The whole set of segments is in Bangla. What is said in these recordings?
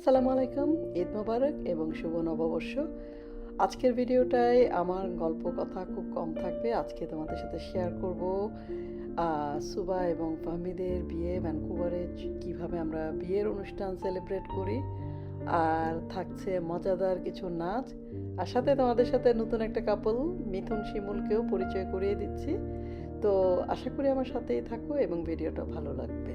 আসসালামু আলাইকুম, ঈদ মোবারক এবং শুভ নববর্ষ। আজকের ভিডিওটায় আমার গল্প কথা খুব কম থাকবে, আজকে তোমাদের সাথে শেয়ার করব সুবা এবং ফাহমিদের বিয়ে, ভ্যানকুভারে কীভাবে আমরা বিয়ের অনুষ্ঠান সেলিব্রেট করি, আর থাকছে মজাদার কিছু নাচ, আর সাথে তোমাদের সাথে নতুন একটা কাপল মিথুন শিমুলকেও পরিচয় করিয়ে দিচ্ছি। তো আশা করি আমার সাথেই থাকো এবং ভিডিওটা ভালো লাগবে।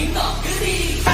in the green.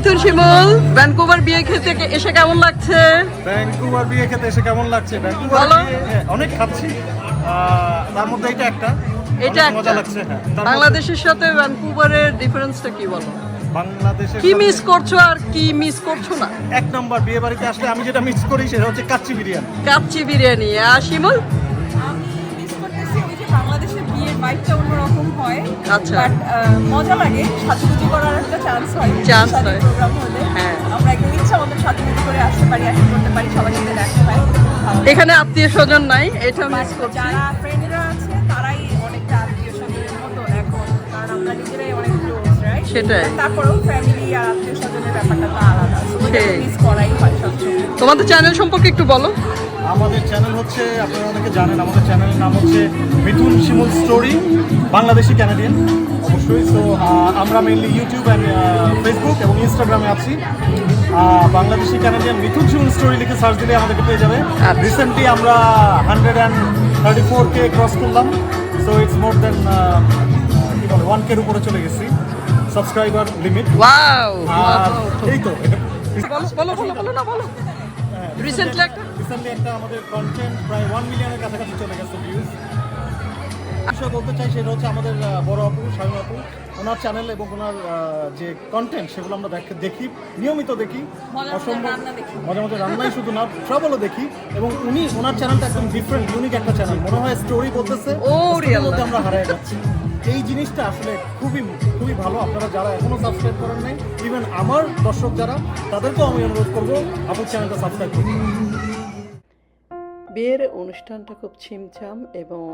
Mithun Shimul Vancouver বিয়ে খেতে এসে কেমন লাগছে? ভ্যাঙ্কুভার বিয়ে খেতে এসে কেমন লাগছে। বিয়ে, হ্যাঁ, অনেক খাচ্ছি। তার মধ্যে এটা একটা। এটা মজা লাগছে হ্যাঁ। বাংলাদেশের সাথে ভ্যানকুভারের ডিফারেন্সটা কি বলো? বাংলাদেশের কি মিস করছ আর কি মিস করছ না? এক নম্বর বিয়ে বাড়িতে আসলে আমি যেটা মিস করি সেটা হচ্ছে কাচ্চি বিরিয়ানি। কাচ্চি বিরিয়ানি। আর শিমুল? আমি মিস করতেছি ওই যে বাংলাদেশের বিয়ের বাইকটা হয় আচ্ছা। বাট মজা লাগে সাজুগুজি করার একটা চান্স হয় চান্স হয়। প্রোগ্রাম হলে হ্যাঁ। আমরা একদম ইচ্ছা মতো সাজুগুজি করে আসতে পারি আসতে করতে পারি সবার সাথে দেখা হয় এখানে আত্মীয় স্বজন নাই এটা মিস করছি যারা ফ্রেন্ডরা সেটাই। তারপরেও ফ্যামিলি আর আত্মীয় স্বজনের ব্যাপারটা তো আলাদা। মিস করাই হয় সবসময় তোমাদের চ্যানেল সম্পর্কে একটু বলো। আমাদের চ্যানেল হচ্ছে আপনারা অনেকে জানেন আমাদের চ্যানেলের নাম হচ্ছে মিথুন শিমুল স্টোরি বাংলাদেশি ক্যানাডিয়ান অবশ্যই সো আমরা মেইনলি ইউটিউব অ্যান্ড ফেসবুক এবং ইনস্টাগ্রামে আছি। বাংলাদেশি ক্যানাডিয়ান মিথুন শিমুল স্টোরি লিখে সার্চ দিলে আমাদেরকে পেয়ে যাবে। আচ্ছা। রিসেন্টলি আমরা hundred and thirty four K cross করলাম সো ইটস মোর দেন কি বলে ওয়ান কের উপরে চলে গেছি। সাবস্ক্রাইবার লিমিট ওয়াও এই তো। বলো বলো বলো বলো না বলো। Recently একটা? রিসেন্টলি একটা আমাদের কন্টেন্ট প্রায় ওয়ান মিলিয়নের কাছাকাছি চলে গেছে ভিউজ বিষয় বলতে চাই সেটা হচ্ছে আমাদের বড় আপু স্বয়ং আপু ওনার চ্যানেল এবং ওনার যে কন্টেন্ট সেগুলো আমরা দেখ- নিয়মিত দেখি রান্না দেখি। মজা মজা রান্নাই শুধু না ট্রাভেলও দেখি। এবং উনি ওনার চ্যানেলটা একদম ডিফারেন্ট ইউনিক একটা চ্যানেল মনে হয় স্টোরি বলতেছে আমরা হারিয়ে যাচ্ছি। এই জিনিসটা আসলে খুবই খুবই ভালো। আপনারা যারা এখনও সাবস্ক্রাইব করেন নাই ইভেন আমার দর্শক যারা, তাদেরকেও আমি অনুরোধ করব আপুর চ্যানেলটা সাবস্ক্রাইব করুন। বিয়ের অনুষ্ঠানটা খুব ছিমছাম এবং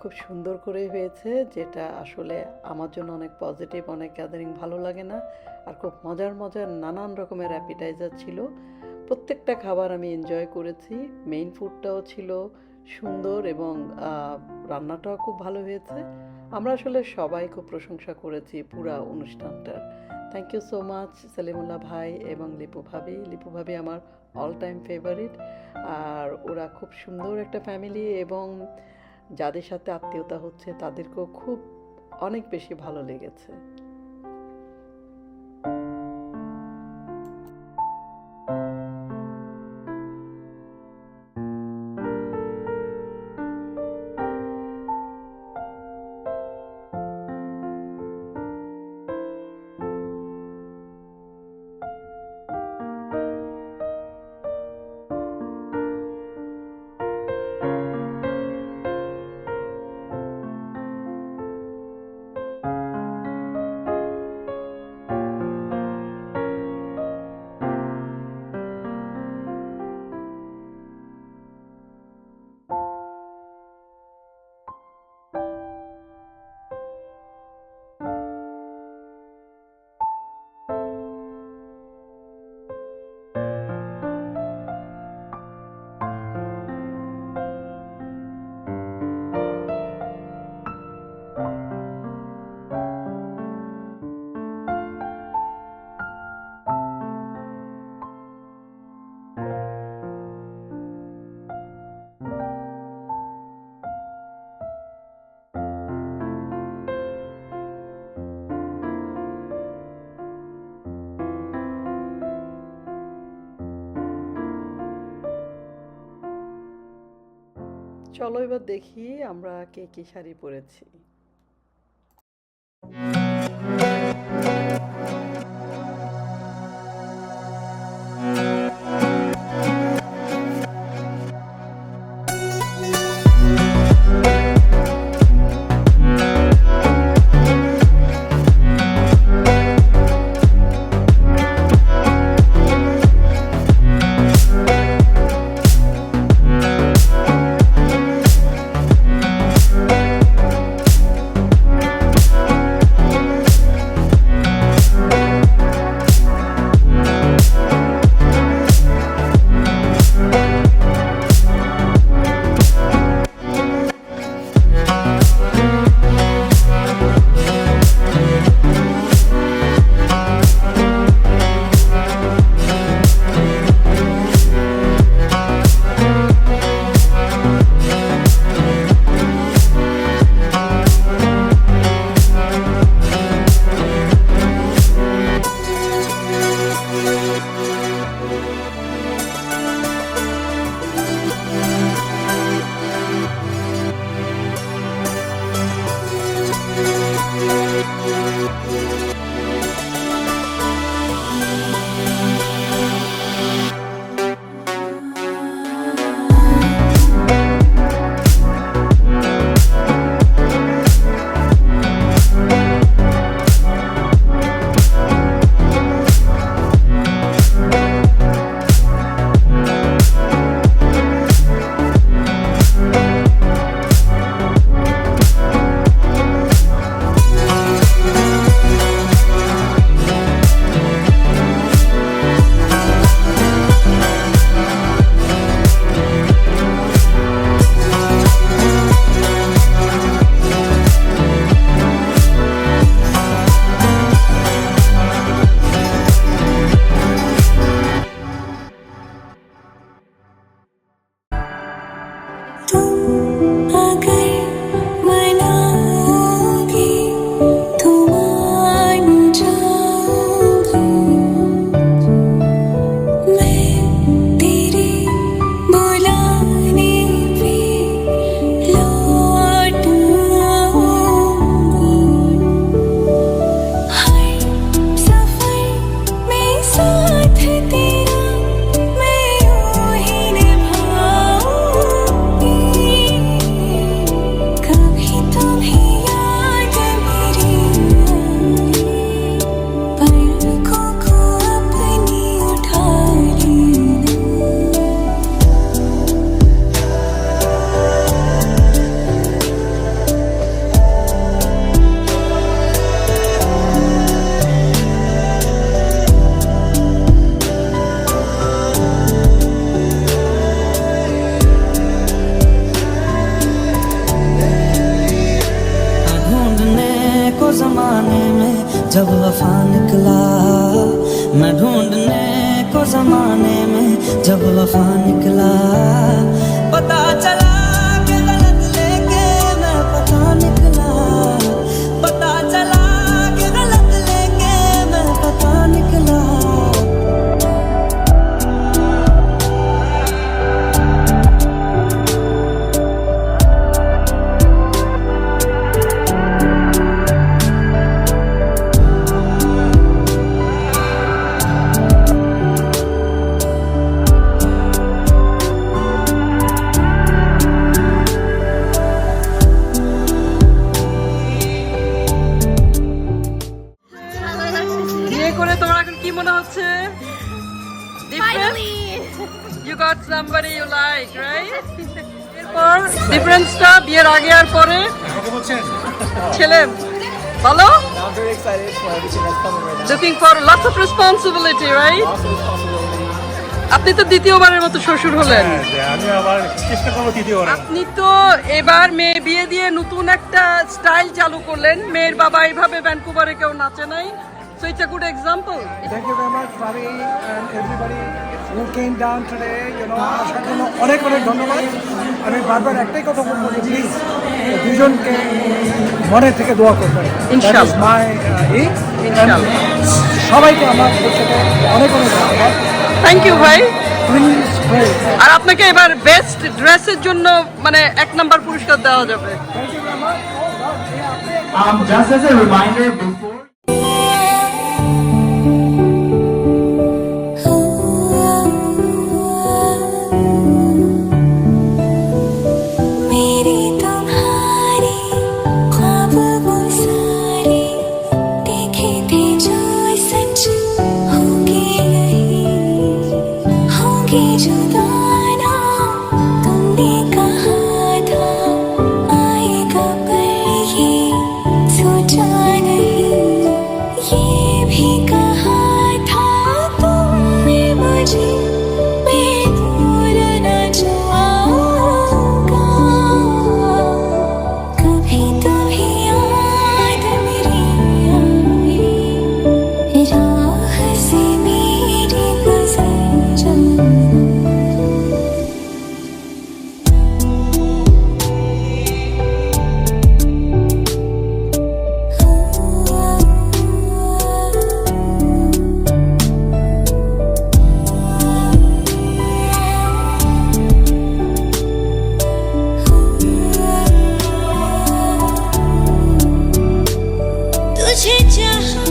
খুব সুন্দর করে হয়েছে, যেটা আসলে আমার জন্য অনেক পজিটিভ অনেক গ্যাদারিং ভালো লাগে না। আর খুব মজার মজার নানান রকমের অ্যাপিটাইজার ছিল। প্রত্যেকটা খাবার আমি এনজয় করেছি। মেইন ফুডটাও ছিল। সুন্দর এবং রান্নাটাও খুব ভালো হয়েছে। আমরা আসলে সবাই খুব প্রশংসা করেছি পুরা অনুষ্ঠানটার। Thank you so much Selimullah ভাই এবং লিপু ভাবি। লিপু ভাবি আমার অল টাইম ফেভারিট আর ওরা খুব সুন্দর একটা ফ্যামিলি এবং যাদের সাথে আত্মীয়তা হচ্ছে তাদেরকেও খুব অনেক বেশি ভালো লেগেছে। চলো এবার দেখি আমরা কে কি শাড়ি পরেছি। Looking for lots of responsibility right. আপনি তো দ্বিতীয়বারের মতো শ্বশুর হলেন হ্যাঁ, আমি আবার চেষ্টা করব তৃতীয় আপনি তো এবার মেয়ে বিয়ে দিয়ে নতুন একটা স্টাইল চালু করলেন মেয়ের বাবা এইভাবে ভ্যানকুভারে কেউ নাচে নাই so it's a good example Thank you very much, and everybody who came down today. You know, আসার জন্য অনেক অনেক ধন্যবাদ আমি বারবার একটাই কথা বলব যে প্লিজ দুজনকে মনে থেকে দোয়া করবেন ইনশাআল্লাহ। মাই ইনশাআল্লাহ। সবাইকে আমার অনেক অনেক ধন্যবাদ। থ্যাংক ইউ ভাই। আর আপনাকে এবার বেস্ট ড্রেসের জন্য মানে এক নাম্বার পুরস্কার দেওয়া যাবে। Thank you very much. Um, just বুঝে যা।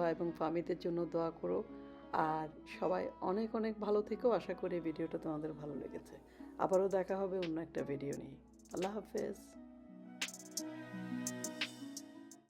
বাবা এবং ফামিদের জন্য দোয়া করো। আর সবাই অনেক অনেক ভালো থেকেও আশা করি ভিডিওটা তোমাদের ভালো লেগেছে। আবারও দেখা হবে অন্য একটা ভিডিও নিয়ে। আল্লাহ হাফেজ।